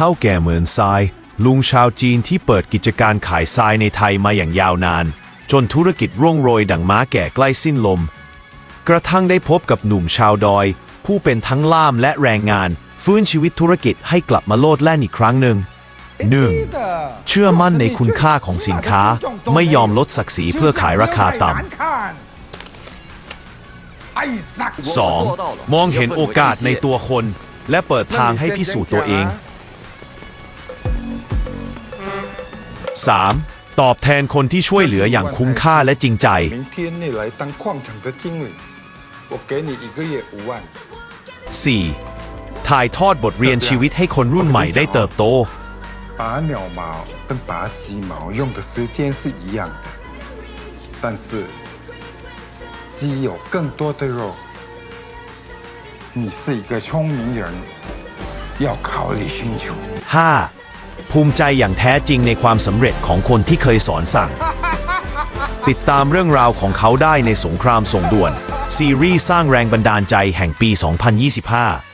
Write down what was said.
ท่าแก่เหมือนทราย ลุงชาวจีนที่เปิดกิจการขายทรายในไทยมาอย่างยาวนาน จนธุรกิจร่วงโรยดังม้าแก่ใกล้สิ้นลม กระทั่งได้พบกับหนุ่มชาวดอย ผู้เป็นทั้งล่ามและแรงงาน ฟื้นชีวิตธุรกิจให้กลับมาโลดแล่นอีกครั้งหนึ่ง 1. เชื่อมั่นในคุณค่าของสินค้า ไม่ยอมลดศักดิ์ศรีเพื่อขายราคาต่ำ 2. มองเห็นโอกาสในตัวคน และเปิดทางให้พิสูจน์ตัวเอง 3. ตอบแทนคนที่ช่วยเหลืออย่างคุ้มค่าและจริงใจ 明天内来当矿场的经理，我给你一个月五万。 4. ถ่ายทอดบทเรียนชีวิตให้คนรุ่นใหม่ได้เติบโต 拔鸟毛跟拔鸡毛用的时间是一样的，但是鸡有更多的肉。你是一个聪明人，要考虑寻求。 5. ภูมิใจอย่างแท้จริงในความสำเร็จของคนที่เคยสอนสั่ง ติดตามเรื่องราวของเขาได้ในสงครามส่งด่วน ซีรีส์สร้างแรงบันดาลใจแห่งปี 2025